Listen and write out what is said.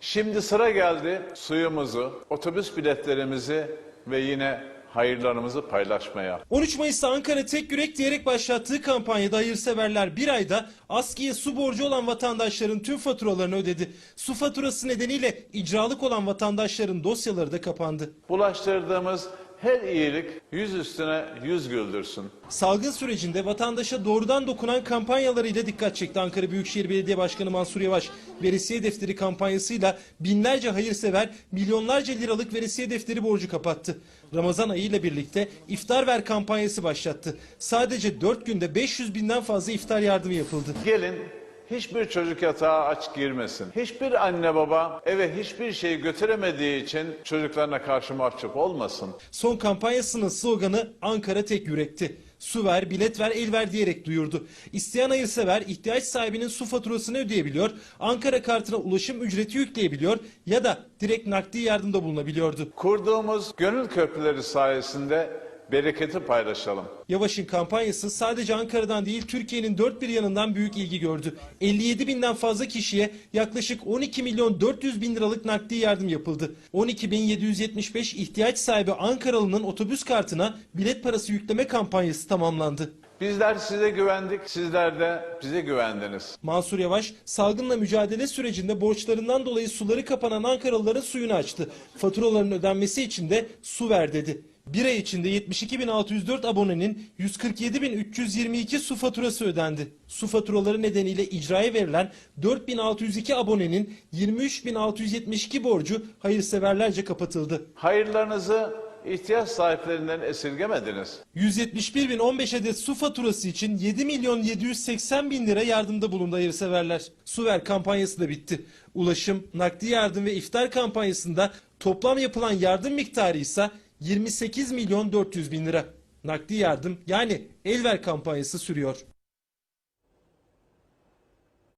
Şimdi sıra geldi suyumuzu, otobüs biletlerimizi ve yine hayırlarımızı paylaşmaya. 13 Mayıs'ta Ankara Tek Yürek diyerek başlattığı kampanyada hayırseverler bir ayda askiye su borcu olan vatandaşların tüm faturalarını ödedi. Su faturası nedeniyle icralık olan vatandaşların dosyaları da kapandı. Bulaştırdığımız her iyilik yüz üstüne yüz güldürsün. Salgın sürecinde vatandaşa doğrudan dokunan kampanyalarıyla dikkat çekti Ankara Büyükşehir Belediye Başkanı Mansur Yavaş. Veresiye defteri kampanyasıyla binlerce hayırsever milyonlarca liralık veresiye defteri borcu kapattı. Ramazan ayı ile birlikte iftar ver kampanyası başlattı. Sadece 4 günde 500 binden fazla iftar yardımı yapıldı. Gelin hiçbir çocuk yatağa aç girmesin. Hiçbir anne baba eve hiçbir şey götüremediği için çocuklarına karşı mahcup olmasın. Son kampanyasının sloganı Ankara tek yürekti. Su ver, bilet ver, el ver diyerek duyurdu. İsteyen hayırsever ihtiyaç sahibinin su faturasını ödeyebiliyor, Ankara kartına ulaşım ücreti yükleyebiliyor ya da direkt nakdi yardımda bulunabiliyordu. Kurduğumuz gönül köprüleri sayesinde bereketi paylaşalım. Yavaş'ın kampanyası sadece Ankara'dan değil Türkiye'nin dört bir yanından büyük ilgi gördü. 57 binden fazla kişiye yaklaşık 12 milyon 400 bin liralık nakdi yardım yapıldı. 12.775 ihtiyaç sahibi Ankaralı'nın otobüs kartına bilet parası yükleme kampanyası tamamlandı. Bizler size güvendik, sizler de bize güvendiniz. Mansur Yavaş salgınla mücadele sürecinde borçlarından dolayı suları kapanan Ankaralıların suyunu açtı. Faturaların ödenmesi için de su ver dedi. Bir ay içinde 72.604 abonenin 147.322 su faturası ödendi. Su faturaları nedeniyle icraya verilen 4.602 abonenin 23.672 borcu hayırseverlerce kapatıldı. Hayırlarınızı ihtiyaç sahiplerinden esirgemediniz. 171.015 adet su faturası için 7 milyon 780 bin lira yardımda bulundu hayırseverler. Su ver kampanyası da bitti. Ulaşım, nakdi yardım ve iftar kampanyasında toplam yapılan yardım miktarı ise 28 milyon 400 bin lira. Nakdi yardım yani el ver kampanyası sürüyor.